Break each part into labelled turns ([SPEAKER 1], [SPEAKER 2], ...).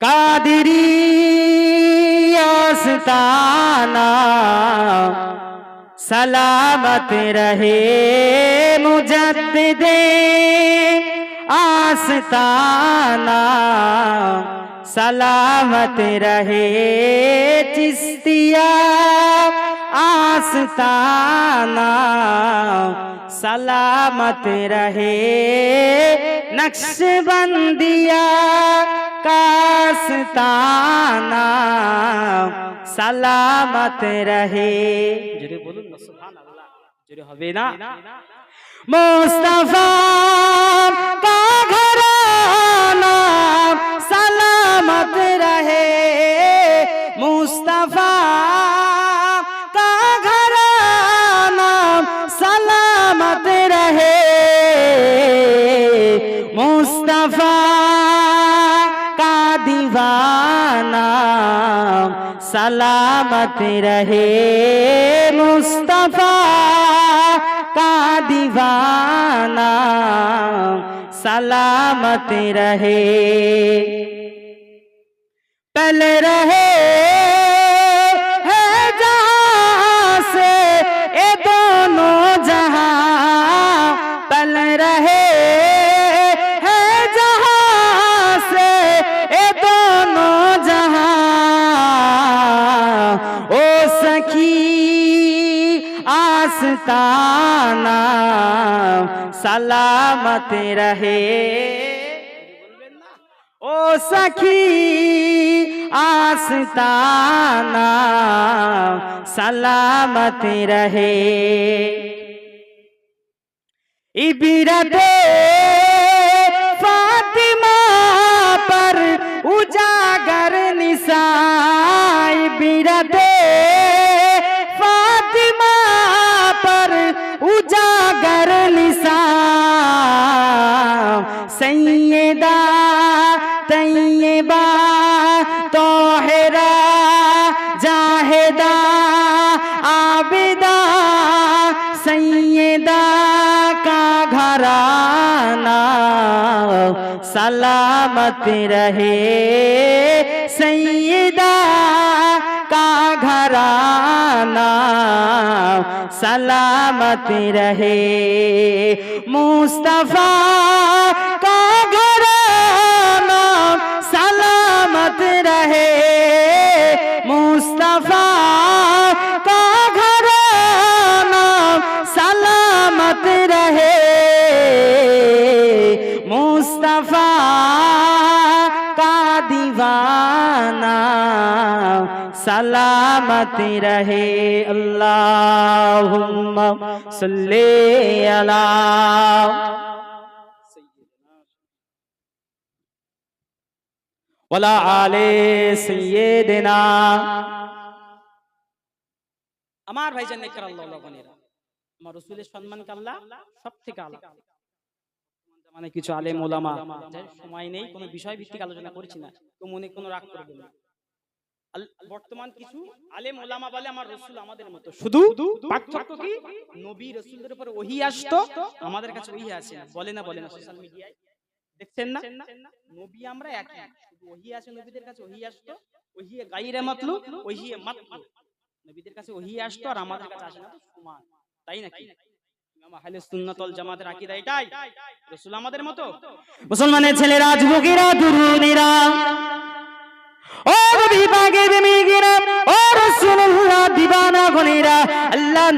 [SPEAKER 1] Kadiri আস্তানা सलामत रहे मुजद्दे आस्ताना सलामत रहे चिस्तिया आस्ताना सलामत रहे नक्शबंदिया কাস্তানা সালামত রহে। যদি বলুন না সুবহানাল্লাহ। যদি হবে না? মুস্তাফা কা ঘরানা সালামত রহে। মুস্তাফা सलामत रहे मुस्तफा का दीवाना सलामत रहे पल रहे आस्ताना सलामत रहे ओ सखी आस्ताना सलामत रहे इबरते सैयदा का घराना सलामत रहे। सैयदा का घराना सलामत रहे। मुस्तफ़ा सलामत रहे अल्लाहुम्मा सल्ले अला ওয়ালা আলে সাইয়্যিদিনা আমার ভাইজান নেকর আল্লাহ লগনেরা আমার রাসূলের সম্মানকে আল্লাহ সব থেকে আলাদা মানে কিছু আলেম ওলামা যাই হোক, সময় নেই কোনো বিষয় ভিত্তিক আলোচনা করছি না তো মনে কোনো রাগ করবে না আল- বর্তমান কিছু আলেম ওলামা বলে আমার রসুল আমাদের মতো। শুধু পার্থক্য কি? নবী রসুলদের উপর ওহি আসতো আমাদের কাছে ওহি আসে না। বলে না বলে না সোশ্যাল মিডিয়ায় দেখছেন না? নবী আমরা একই। শুধু ওহি আছে নবীদের কাছে ওহি আসতো। ওহি গাইরে মাতলু ওহি মাতলু। নবীদের কাছে ওহি আসতো আর আমাদের কাছে আসে না তো সমান। তাই নাকি? মুসলমানের ছেলেরা যুবকেরা তরুণীরা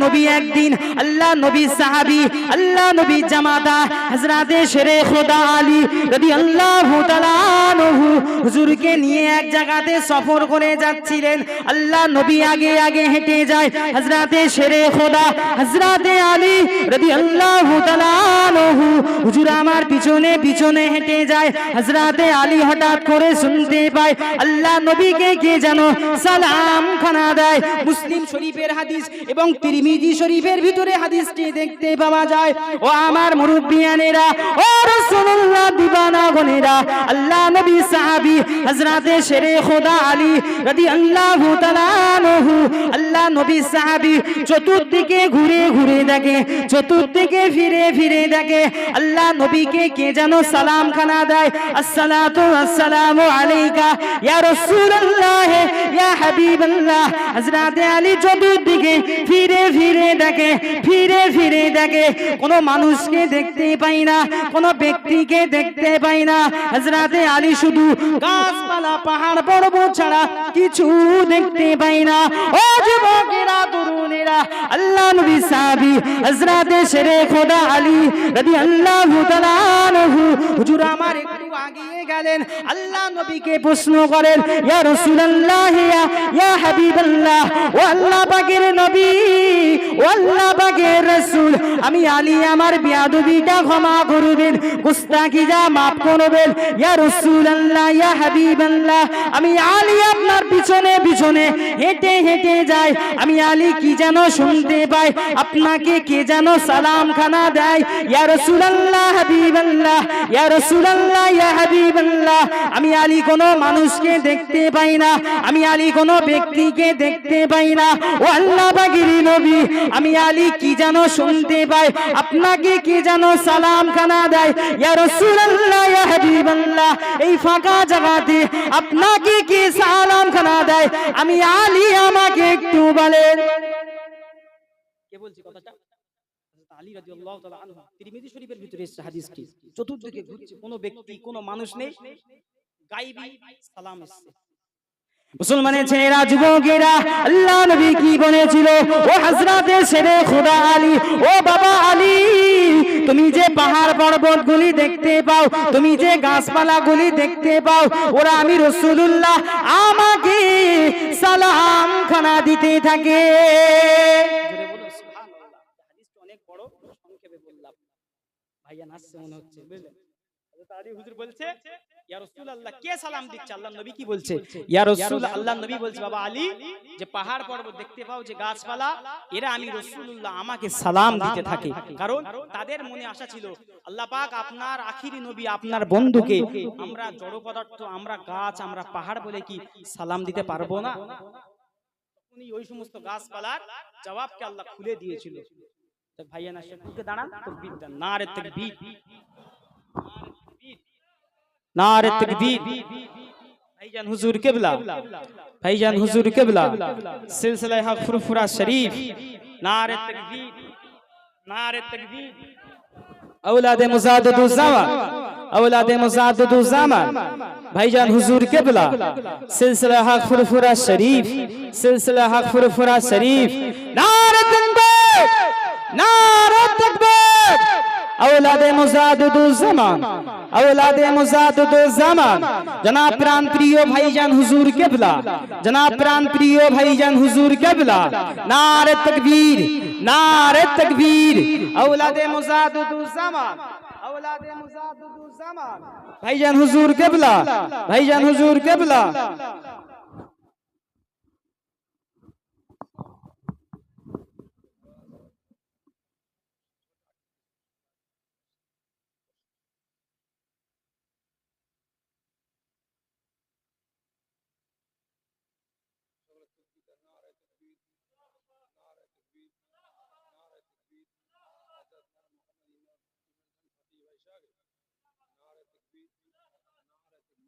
[SPEAKER 1] নবী একদিন, আল্লাহ নবী সাহাবী, আল্লাহ নবী জামাতা, হযরতে শেরে খোদা আলী রাদিয়াল্লাহু তাআলা আনহু হুজুরকে নিয়ে এক জায়গাতে সফর করে যাচ্ছিলেন। আল্লাহ নবী আগে আগে হেঁটে যায়, হযরতে শেরে খোদা, হযরতে আলী রাদিয়াল্লাহু তাআলা আনহু হুজুর আমার পিছনে পিছনে হেঁটে যায়, হযরতে আলী হঠাৎ করে শুনতে পায়, আল্লাহ নবীকে কে যেন সালাম খানা দেয়। মুসলিম শরীফের হাদিস এবং তিরমিজি শরীফের ভিতরে হাদিসটি দেখতে পাওয়া যায়। ও আমার মুরব্বিয়ানেরা, ও রাসূলুল্লাহ দিবানা গনেরা আল্লাহ নবী সাহাবী, হযরতে শেরে খোদা আলী রাদিয়াল্লাহু তাআলা আনহু, আল্লাহ নবী সাহাবী চতুর্দিকে ঘুরে ঘুরে দেখে, চতুর্দিকে ফিরে ফিরে দেখে, আল্লাহ নবীকে কে যেন সালাম খানা দেয়, আসসালাতু আসসালামু আলাইকা, ইয়া রাসূলুল্লাহ, ইয়া হাবিবাল্লাহ, হযরতে আলী চতুর্দিকে ফিরে ফিরে দেখে, ফিরে ফিরে দেখে। কোনো মানুষকে দেখতে পাই না, কোনো ব্যক্তিকে দেখতে পাই না। হযরতে আলী শুধু গাছপালা, পাহাড় পর্বত ছাড়া কিছু দেখতে পাই না। ও যুবকেরা, তরুণেরা, আল্লাহ নবী সাহাবী, হযরতে শেরে খোদা আলী তাআলা আনহু। হুজুর আমার একটু আগিয়ে গেলেন। আল্লাহ নবীকে প্রশ্ন করেন, ইয়া রাসূলুল্লাহ হাবিবাল্লাহ ও আল্লাহ পাকের নবী ও আল্লাহ রাসূল। আমি আলী আমার বিয়াদবিটা ক্ষমা করবেন maaf করবেন। ইয়া রাসূলুল্লাহ, ইয়া হাবিবাল্লাহ, আমি আলী আপনার পিছনে পিছনে হেঁটে হেঁটে যাই। আমি আলী কি যেন শুনতে পাই, আপনাকে কে যেন সালাম খানা দেয়? ইয়া রাসূলুল্লাহ, হাবিবাল্লাহ, ইয়া রাসূলুল্লাহ, ইয়া হাবিবাল্লাহ। আমি আলী কোনো মানুষকে দেখতে পাই না, আমি আলী কোনো ব্যক্তিকে দেখতে পাই না। ও আল্লাহ পাকের নবী, আমি আলী কি যেন শুনতে পাই আপনাকে কি যেন সালাম খানা দেয় এই ফাঁকা জায়গাতে আপনাকে কি সালাম খানা দেয়? আমি আলী আমাকে একটু বলেন। কোনো ব্যক্তি, কোনো মানুষ নেই। সালাম এসেছে। মুসলমানের ছেলেরা, যুবকেরা, আল্লাহ নবী কি বলেছিল? ও হযরতে শেরে খোদা আলী, ও বাবা আলী, তুমি যে পাহাড় পর্বত গুলি দেখতে পাও, তুমি যে গাছপালা গুলি দেখতে পাও, ওরা আমি রসুল্লাহ আমাকে সালাম খানা দিতে থাকে। অনেক বড়, সংক্ষেপে বললাম। ভাইয়া নাচছে মনে হচ্ছে আলী হুজুর বলছে ইয়া রাসূলুল্লাহ কে সালাম দিচ্ছে? আল্লাহর নবী কি বলছে? ইয়া রাসূল আল্লাহর নবী বলছে বাবা আলী যে পাহাড় পর্বত দেখতে পাও যে গাছপালা এরা আমি রাসূলুল্লাহ আমাকে সালাম দিতে থাকে। কারণ তাদের মনে আশা ছিল আল্লাহ পাক আপনার আখিরি নবী আপনার বন্ধুকে আমরা জড় পদার্থ আমরা গাছ আমরা পাহাড় বলে কি সালাম দিতে পারব না? উনি ওই সমস্ত গাছপালার জবাবকে আল্লাহ খুলে দিয়েছিল। তো ভাইয়া না শেখুকে দাঁড়ান তকবীর দেন নারে তকবীর নারে তকবীর ভাইজান হুজুর কেবলা ভাইজান হুজুর কেবলা সিলসিলা হক ফুরফুরা শরীফ নারে তকবীর নারে তকবীর اولاد مزادد الزمان اولاد مزادد الزمان ভাইজান হুজুর কেবলা সিলসিলা হক ফুরফুরা শরীফ সিলসিলা হক ফুরফুরা শরীফ নারে তকবীর নারে তকবীর औलाद मुजादुजमान औलाद मुजादुजमान जनाब प्राण प्रिय भाईजान हुजूर केबला, जनाब प्राण प्रिय भाईजान हुजूर केबला। नारे तकबीर नारे तकबीर। औलाद मुजादुजमान औलाद मुजादुजमान भाईजान हुजूर केबला, भाईजान हुजूर केबला।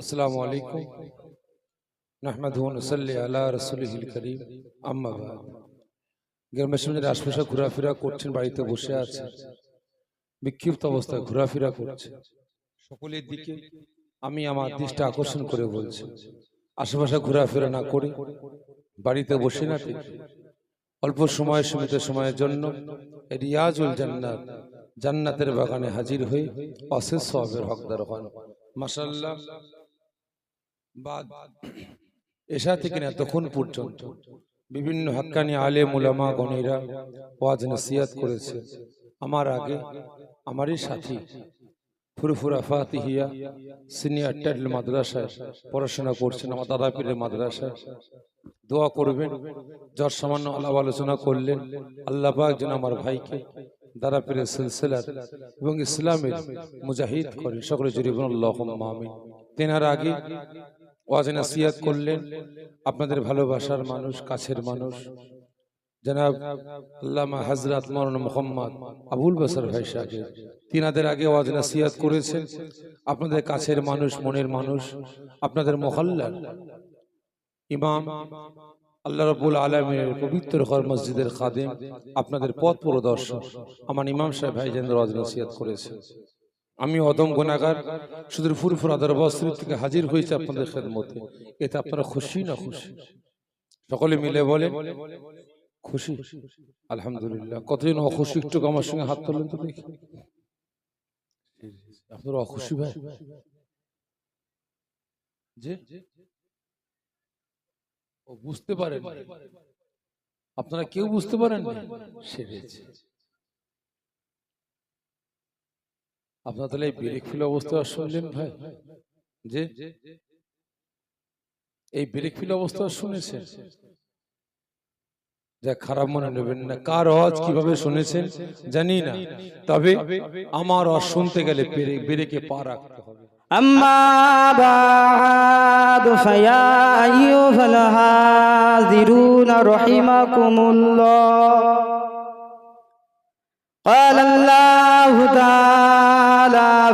[SPEAKER 2] আসসালামু আলাইকুম। নাহমাদু নুসাল্লি আলা রাসূলিহিল কারীম। আম্মা বাদ। গ্রামের সামনের আশপাশে ঘোরাফেরা করছেন, বাড়িতে বসে আছে বিক্ষিপ্ত অবস্থায় ঘোরাফেরা করছে সকলের দিকে আমি আমার দৃষ্টি আকর্ষণ করে বলছি, আশেপাশে ঘোরাফেরা না করে বাড়িতে বসে না থেকে অল্প সময় সীমিত সময়ের জন্য রিয়াজুল জান্নাত, জান্নাতের বাগানে হাজির হয়ে অশেষ সবের হকদার হন। মাসাল্লাহ বাদ এশা থেকে না তখন পর্যন্ত বিভিন্ন হাক্কানি আলে মুলামা গণেরা ওয়াজ নসিয়াত করেছে। আমার আগে আমারই সাথী ফুরফুরা ফাতিহিয়া সিনিয়র টেডল মাদ্রাসায় পড়াশোনা করছেন। আমার দাদা পীরের মাদ্রাসায় দোয়া করবেন যার সামান্য আলাপ আলোচনা করলেন, আল্লাহ পাক যেন আমার ভাইকে দাদা পীরের সিলসিলার এবং ইসলামের মুজাহিদ করে সকলে বলুন আল্লাহ তেনার আগে ওয়াজ নাসিয়াত করলেন আপনাদের ভালোবাসার মানুষ কাছের মানুষ। জনাব আল্লামা হজরত মৌলানা মোহাম্মদ আবুল বাসার ভাই সাহেব তিনাদের আগে ওয়াজ নাসিয়াত করেছেন। আপনাদের কাছের মানুষ মনের মানুষ আপনাদের মহল্লার ইমাম আল্লাহ রবুল আলমের পবিত্র ঘর মসজিদের খাদেম আপনাদের পথ প্রদর্শক আমার ইমাম সাহেব ভাইজান ওয়াজ নাসিয়াত করেছেন। আমি অদম গুণাগার শুধু ফুরফুর আদার বস্ত্রীর থেকে হাজির হয়েছে আপনাদের খেদমতে। এতে আপনারা খুশি না খুশি? সকলে মিলে বলে, খুশি? আলহামদুলিল্লাহ। কতদিন অখুশি? একটু আমার সঙ্গে হাত তুললেন তো দেখি। আপনারা অখুশি ভাই? যে বুঝতে পারেন আপনারা কেউ বুঝতে পারেন সেরেছে আপনারা তাহলে এই ব্রেক ফিল অবস্থা শুনলেন ভাই যে এই ব্রেক ফিল অবস্থা শুনেছেন যা খারাপ মনে নেবেন না কার আওয়াজ কিভাবে শুনেছেন জানি না তবে আমার আওয়াজ শুনতে গেলে ব্রেক- ব্রেকে পা রাখতে হবে
[SPEAKER 1] أما بعد فيا أيها الحاضرون رحمكم الله قال الله تعالى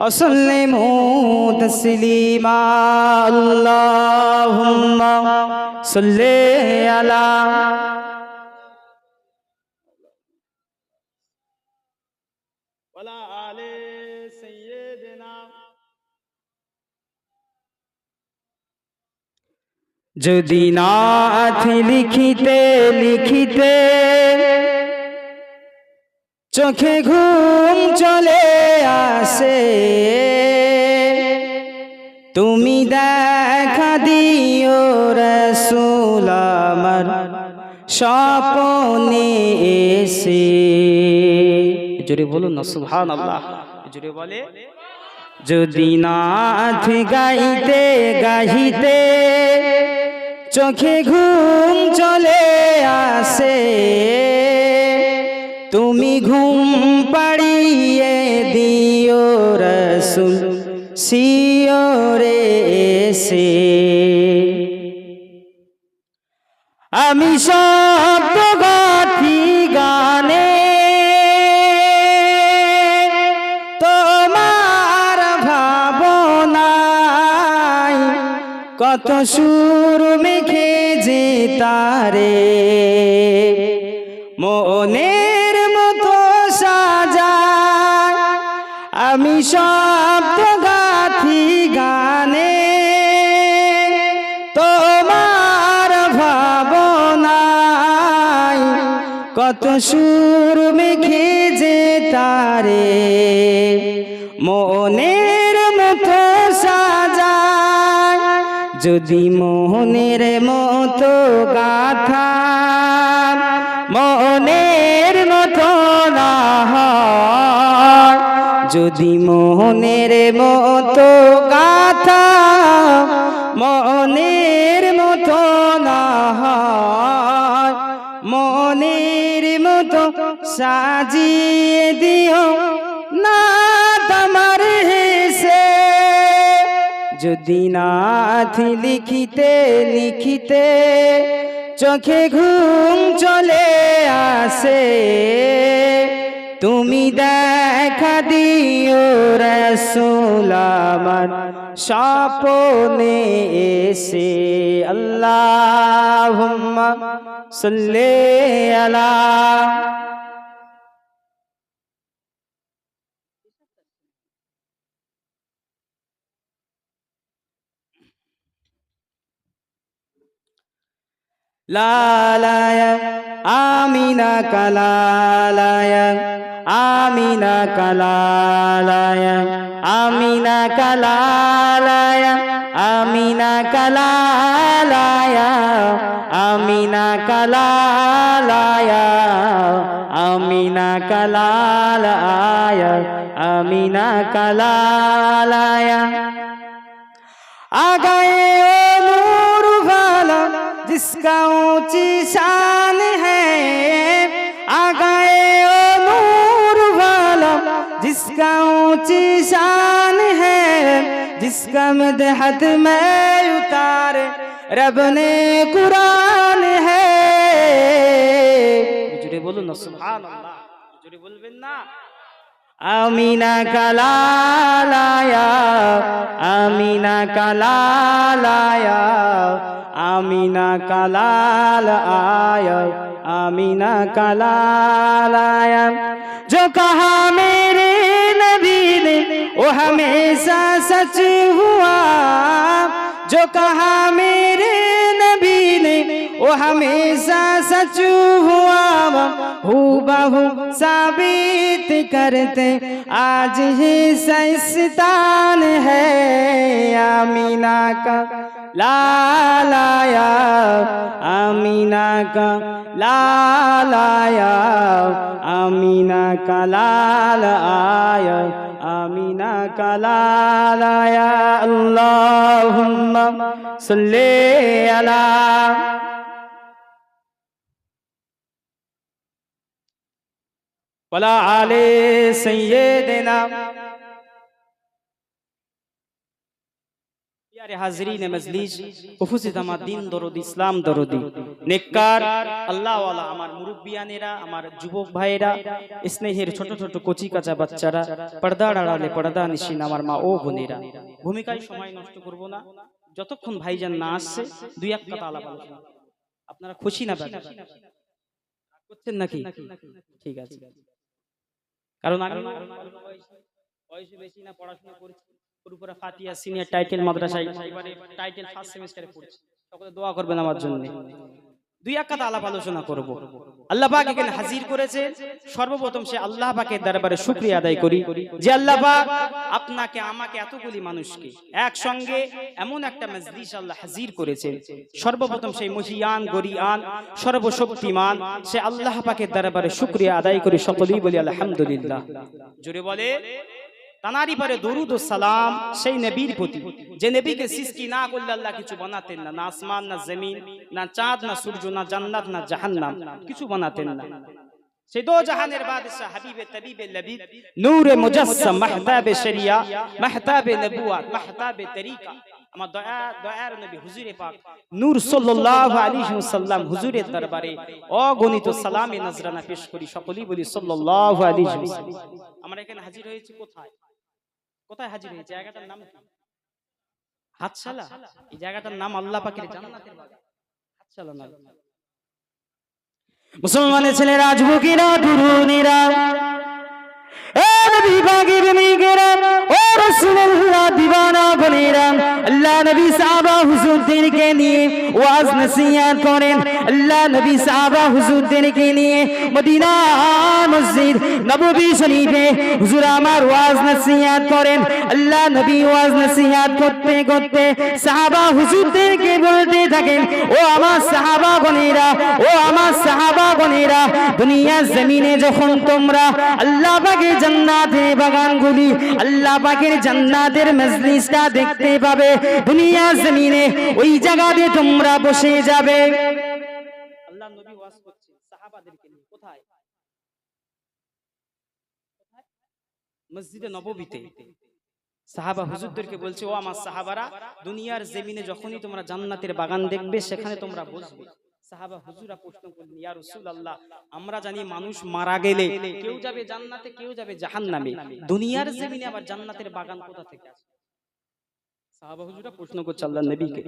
[SPEAKER 1] وسلموا تسليما اللهم صل على ولا آل سيدنا যদি নাথ লিখিতে লিখিতে চোখে ঘুম চলে আসে। তুমি দেখা দিও রসুল আমার স্বপনে এসে। জোরে বলুন না সুবহান আল্লাহ জোরে বলে, যদি নাথ গাইতে গাহিতে চোখে ঘুম চলে আসে। তুমি ঘুম পাড়িয়ে দিও রসুল, সিওরে এসে। আমি সব গাথি গানে কত সুর মেখে যে তারে। সুর মেখে যে তারে, মনের মতো সাজায়। যদি মোহনের মতো গাথা, মনের মতো না যদি মোহনের মতো গাথা সাজিয়ে দিও না তোমার হেসে। যদি নাথ লিখিতে লিখিতে চোখে ঘুম চলে আসে, তুমি দেখা দিও রসুল আমার স্বপনে এসে। আল্লাহ সাল্লি আলা লালায় আমিনা কালালায় আমিনা কালালায় আমিনা কালালায় আমিনা কালালায় আমিনা কালালায় আমিনা কালালায়। আমিনা কালালায় आ गए वो नूर वाला जिसका ऊंची शान है आ गए वो नूर वाला जिसका ऊंची शान है जिसका मदहत में उतारे रब ने कुरान है
[SPEAKER 3] জুড়ে বলুন না সুবহানাল্লাহ জুড়ে বলবেন না
[SPEAKER 1] আমিনা কালালায়া আমিনা কালালায়া আমিনা কালাল आया आमीना कलालाया जो कहा मेरे नबी ने वो हमेशा सच हुआ जो कहा मेरे नबी ने, वो हमेशा सच हुआ हू बहु साबित करते। आज ही संस्थान है आमीना का, लालाया, आमीना का, लालाया, आमीना का लाल आया। কালালা ইয়া আল্লাহুম্মা সাল্লি
[SPEAKER 3] আলা ওয়ালা আলি সাইয়্যিদিনা। প্যারে দিন দরদ ইসলাম দরদি। নেককার আল্লাহ ওয়ালা আমার মুরব্বিয়ানেরা, আমার যুবক ভাইয়েরা, স্নেহের ছোট ছোট কচি কাঁচা বাচ্চারা, পর্দার আড়ালে পর্দা নিশিন আমার মা ও বোনেরা। ভূমিকায় সময় নষ্ট করব না। যতক্ষণ ভাইজান না আসছে, দুই এক কথা আলাপ আলোচনা আপনারা খুশি না করছেন নাকি? ঠিক আছে। কারণ আমি বয়সে- বেশি না, পড়াশোনা করছি, ওর উপরে ফাতিয়া সিনিয়র টাইটেল মাদ্রাসায় টাইটেল ফার্স্ট সেমিস্টারে পড়ছি। সকলে দোয়া করবেন আমার জন্য। দুই এক কথা আলাপ আলোচনা করব। আল্লাহ পাক এখানে হাজির করেছে। সর্বপ্রথম সে আল্লাহ পাকের দরবারে শুকরিয়া আদায় করি যে আল্লাহ পাক আপনাকে আমাকে এতগুলি মানুষকে একসঙ্গে এমন একটা মজলিস আল্লাহ হাজির করেছে। সর্বপ্রথম সেই মহিয়ান গরিয়ান সর্বশক্তিমান সে আল্লাহ পাকের দরবারে শুকরিয়া আদায় করি সকলেই বলি আলহামদুলিল্লাহ। জোরে বলে তানারি পারে দরুদ ও সালাম সেই নবীর প্রতি। যে নবীকে সৃষ্টি না করলে আল্লাহ কিছু বানাতেন না। না আসমান না জমিন না চাঁদ না সূর্য না জান্নাত না জাহান্নাম কিছু বানাতেন না। সেই দো জাহানের বাদশাহ হাবিবে তবিবে লবিব নূরে মুজাসসাম মাহতাবে শরিয়া মাহতাবে নবুয়াত মাহতাবে তরিকা। আমার দয়া দয়ার নবী হুজুরে পাক নূর সাল্লাল্লাহু আলাইহি ওয়াসাল্লাম হুজুরের দরবারে অগণিত সালামে নজরানা পেশ করি। সকলেই বলি সাল্লাল্লাহু আলাইহি ওয়াসাল্লাম। আমরা এখানে হাজির হয়েছি কোথায়? কোথায় হাজির হয়েছে জায়গাটার নাম কি? হাতশালা এই জায়গাটার নাম আল্লাহ পাকের জান্নাতের বাগান। হাতশালা
[SPEAKER 1] মুসলমানের ছেলেরা যুবকেরা তরুণীরা এ নবী পাকের নিগেরা ও রাসূলুল্লাহ দিওয়ানা বনেরা। আল্লাহ নবী সাহাবা হুজুরদেরকে নিয়ে ওয়াজ নসিহত করেন। আল্লাহ নবী সাহাবা হুজুরদেরকে নিয়ে মদিনা মসজিদ নববী শরীফে হুজুর আমার ওয়াজ নসিহত করেন। আল্লাহ নবী ওয়াজ নসিহত করতে করতে সাহাবা হুজুরদেরকে বলতে থাকেন, ও আমার সাহাবা গণেরা, ও আমার সাহাবা গণেরা, দুনিয়া জমিনে যখন তোমরা আল্লাহ পাকের জান্নাতের বাগানগুলি, আল্লাহ পাকের জান্নাতের মজলিসটা দেখতে পাবে দুনিয়া জমিনে ওই জায়গাতে তোমরা বসে যাবে।
[SPEAKER 3] আল্লাহ নবী ওয়াজ করছেন সাহাবাদেরকে নিয়ে। কোথায়? মসজিদে নববীতে। সাহাবা হুজুরদেরকে বলছে, ও আমার সাহাবারা, দুনিয়ার জমিনে যখনই তোমরা জান্নাতের বাগান দেখবে, সেখানে তোমরা বসবে।
[SPEAKER 4] সাহাবা হুজুরা প্রশ্ন করলেন, ইয়া রাসূলুল্লাহ, আমরা জানি মানুষ মারা গেলে কেউ যাবে জান্নাতে, কেউ যাবে জাহান্নামে। দুনিয়ার জমিনে আবার জান্নাতের বাগান কোথা থেকে আসে সাহাবা হুজুরা প্রশ্ন করছে আল্লাহর নবীকে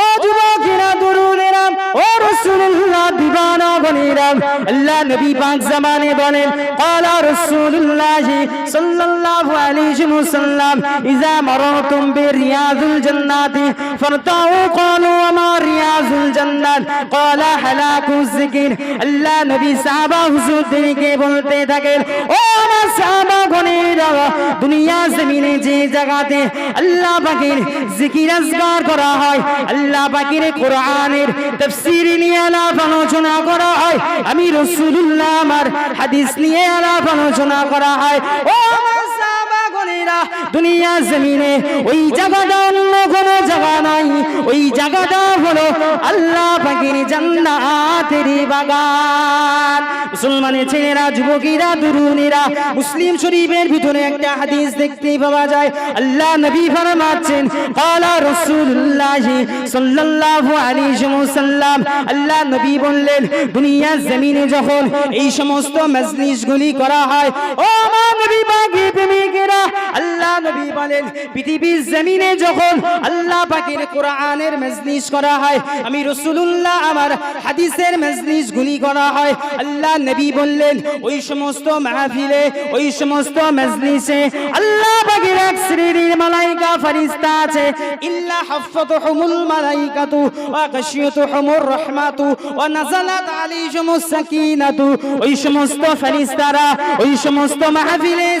[SPEAKER 1] ও যুবকেরা তরুণেরা ও রাসূলুল্লাহ, দিবানা গনিরা আল্লাহ নবী পাক জামানে বলেন ক্বালা রাসূলুল্লাহ সাল্লাল্লাহু আলাইহি ওয়াসাল্লাম ইজা মারাতুম বিরিয়াযিল জান্নাতি, ফারতাউ ক্বালু আমা রিয়াযিল জান্নাত ক্বালা হালাকু যিকির। আল্লাহ নবী সাহাবা হুজুরদেরকে বলতে থাকেন, ও আমার সাহাবা গনিরা দুনিয়া, জমিনে যে জায়গাতে আল্লাহ পাকের জিকির আজকার করা হয় আল্লাহ পাকের কোরআনের তাফসীর নিয়ে আলোচনা করা হয়। আমি রাসূলুল্লাহ আমার হাদিস নিয়ে আলোচনা করা হয়। ও দুনিয়া জমিনে, ওই জায়গাটা অন্য কোনো জায়গা নাই। ওই জায়গাটা হলো আল্লাহ পাখির জান্নাতের বাগান। মুসলমানের ছেলেরা, যুবকীরা, তরুণেরা, মুসলিম শরীফের ভিতরে একটা হাদিস দেখতে পাওয়া যায়। আল্লাহ নবী ফরমাচ্ছেন, কালা রাসূলুল্লাহ সাল্লাল্লাহু আলাইহি ওয়াসাল্লাম। আল্লাহ নবী বললেন, দুনিয়া জমিনে যখন এই সমস্ত মজলিসগুলি করা হয়, ও আমার নবী আল্লাহ নবী বলেন, পৃথিবীর জমিনে যখন আল্লাহ পাকের কোরআনের মজলিস করা হয়, আমি রাসূলুল্লাহ আমার হাদিসের মজলিস গুলি করা হয়। আল্লাহ নবী বললেন, ওই সমস্ত মাহফিলে, ওই সমস্ত মজলিসে আল্লাহ পাকের এক শ্রেণির মালাইকা ফেরেশতা আছে। ইল্লা হাফাতুহুমুল মালাইকাতু ওয়া গাশিয়াতুহুমুর রাহমাতু ওয়া নাযালাত আলাইহিমুস সাকিনাতু। ওই সমস্ত ফেরেশতারা, ওই সমস্ত মাহফিলে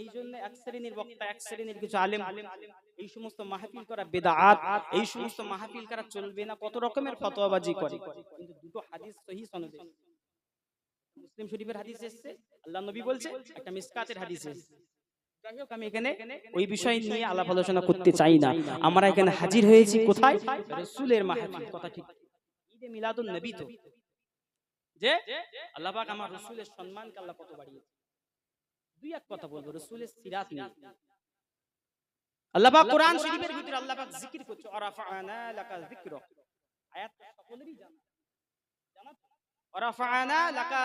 [SPEAKER 1] এই জন্য
[SPEAKER 4] এক শ্রেণির বক্তা এক শ্রেণির কিছু আলেম এই সমস্ত মাহফিল করা বেদাত এই সমস্ত মাহফিল করা চলবে না কত রকমের ফতোয়াবাজি করে। কিন্তু দুটো হাদিস সহি সনদে। মুসলিম শরীফের হাদিস এসেছে আল্লাহ নবী বলছে একটা মিসকাতের হাদিস এসেছে। যাই হোক আমি এখানে ওই বিষয় নিয়ে আলাপ আলোচনা করতে চাই না। আমরা এখানে হাজির হয়েছি কোথায়? রসুলের মাহফিল কথা ঠিক। ঈদে মিলাদুন নবী তো। যে আল্লাহ পাক আমার রসুলের সম্মানকে আল্লাহ কত বাড়িয়েছে দুই এক কথা বলব রসুলের সিরাত নিয়ে আল্লাহ পাক কোরআন শরীফের ভিতরে আল্লাহ পাক জিকির করছে ওয়ারাফা'না লাকা আয়াত সকলেরই জানা। জানা তো? লাকা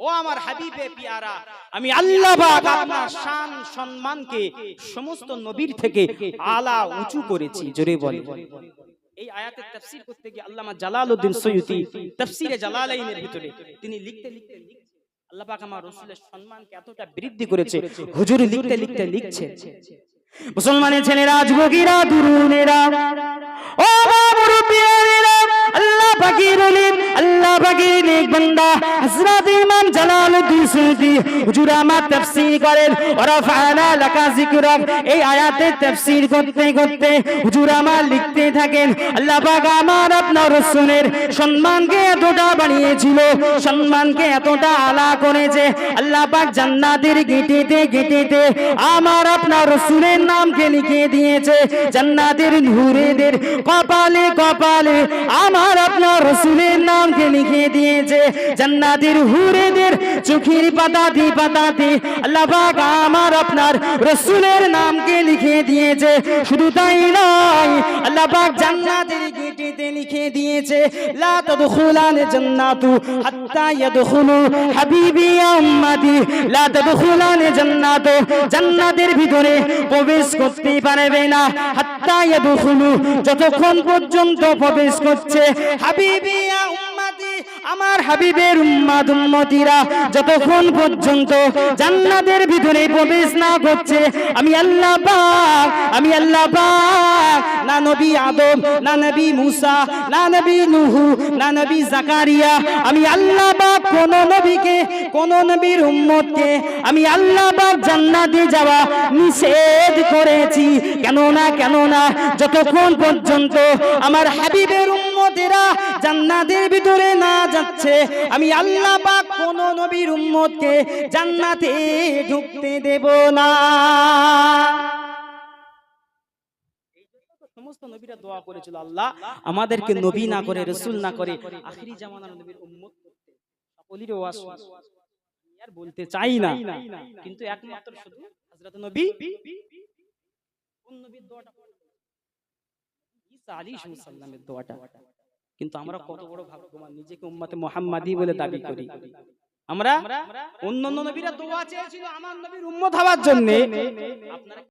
[SPEAKER 4] ও আমার হাবিবে পিয়ারা আমি আল্লাহ পাক আপনার শান সম্মানকে সমস্ত নবীর থেকে আলা উঁচু করেছি জোরে বলে এই আয়াতের তাফসীর করতে গিয়ে আল্লামা জালালউদ্দিন সৈয়দী তাফসীরে জালালাইনের ভিতরে তিনি লিখতে লিখতে লিখছে আল্লাহ পাক আমার রসুলের সম্মানকে এতটা বৃদ্ধি করেছে হুজুর লিখতে লিখতে লিখছে।
[SPEAKER 1] মুসলমানের ছেলেরা যুবকেরা দুরুনেরা ও মুরব্বিয়ানেরা আল্লাহ সম্মানকে এতটা বানিয়েছিল, সম্মানকে এতটা আলা করেছে। আল্লাহ জান্নাতের গেটেতে গেটেতে আমার আপনার রসুলের নামকে লিখে দিয়েছে, জান্নাতের নূরেদের কপালে কপালে আমার আপনার রসুলের নামকে লিখে দিয়েছে। জান্নাতের হুরেদের চোখের পাতাতে পাতাতে আল্লাহ পাক আমার আপনার রসুলের নামকে লিখে দিয়েছে। শুধু তাই নয়, আল্লাহ পাক জান্নাতের গেটেতে লিখে দিয়েছে, লা জান্নাতের ভিতরে প্রবেশ পারবে না। হাত্তা যতক্ষণ পর্যন্ত প্রবেশ করছে হাবিবি আমার হাবিবের উম্মাদ, উম্মতিরা যতক্ষণ পর্যন্ত জান্নাতের ভিতরে প্রবেশ না করছে, আমি আল্লাহ পাক, আমি আল্লাহ পাক, না নবী আদম, না নবী মুসা, না নবী নুহু, না নবী জাকারিয়া, আমি আল্লাহ পাক কোন নবীকে, কোন নবীর উম্মতকে, আমি আল্লাহ পাক জান্নাতে যাওয়া নিষেধ করেছি। কেন না কেন না যতক্ষণ পর্যন্ত আমার হাবিবের উম্মত
[SPEAKER 5] উম্মতেরা জান্নাতের ভিতরে না যাচ্ছে। আমি আল্লাহ পাক কোন নবীর উম্মতকে জান্নাতে ঢুকতে দেব না।
[SPEAKER 1] আমাদেরকে নবী না করে, রসুল না করে কিন্তু একমাত্র শুধু নবী। কোন নবীর দোয়াটা দোয়াটা। কিন্তু আমরা কত বড় ভাগ্যবান নিজেকে উম্মতে মোহাম্মাদি বলে দাবি করি। আমরা অন্য অন্য নবীরা দোয়া চেয়েছিল আমার নবীর উম্মত হওয়ার জন্য আপনারা